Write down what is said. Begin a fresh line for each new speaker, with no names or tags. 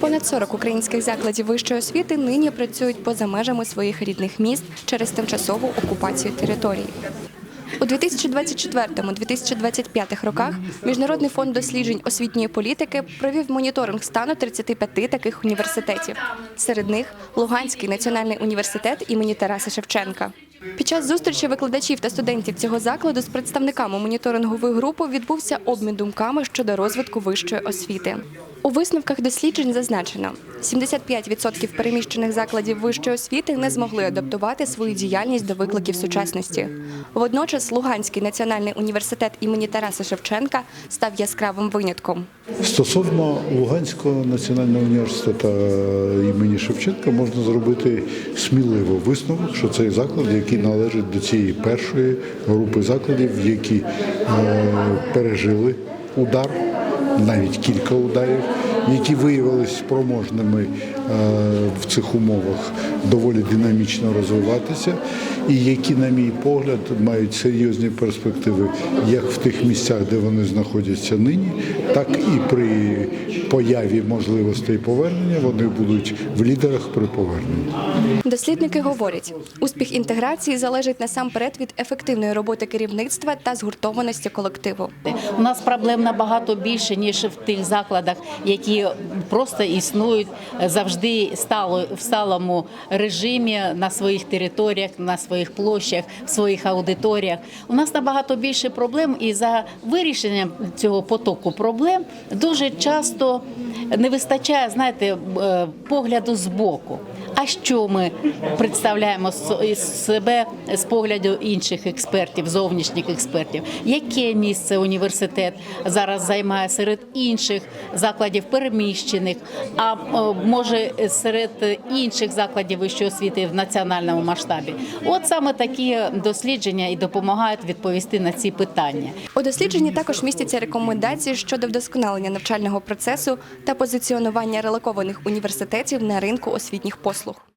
Понад 40 українських закладів вищої освіти нині працюють поза межами своїх рідних міст через тимчасову окупацію території. У 2024-2025 роках Міжнародний фонд досліджень освітньої політики провів моніторинг стану 35 таких університетів. Серед них Луганський національний університет імені Тараса Шевченка. Під час зустрічі викладачів та студентів цього закладу з представниками моніторингової групи відбувся обмін думками щодо розвитку вищої освіти. У висновках досліджень зазначено, 75% переміщених закладів вищої освіти не змогли адаптувати свою діяльність до викликів сучасності. Водночас Луганський національний університет імені Тараса Шевченка став яскравим винятком.
Стосовно Луганського національного університету імені Шевченка можна зробити сміливо висновок, що цей заклад, який належить до цієї першої групи закладів, які е, пережили удар, навіть кілька ударів, які виявилися спроможними е, в цих умовах доволі динамічно розвиватися, і які, на мій погляд, мають серйозні перспективи як в тих місцях, де вони знаходяться нині, так і при появі можливостей повернення вони будуть в лідерах при поверненні.
Дослідники говорять, успіх інтеграції залежить насамперед від ефективної роботи керівництва та згуртованості колективу.
У нас проблем набагато більше ніж в тих закладах, які просто існують завжди стало в сталому режимі на своїх територіях, на своїх площах, в своїх аудиторіях. У нас набагато більше проблем, і за вирішенням цього потоку проблем дуже часто не вистачає, знаєте, е, погляду збоку. А що ми представляємо з- себе з погляду інших експертів, зовнішніх експертів? Яке місце університет зараз займає серед інших закладів переміщених, а е, може серед інших закладів вищої освіти в національному масштабі? От саме такі дослідження і допомагають відповісти на ці питання.
У дослідженні також містяться рекомендації щодо вдосконалення навчального процесу та позиціонування релокованих університетів на ринку освітніх послуг.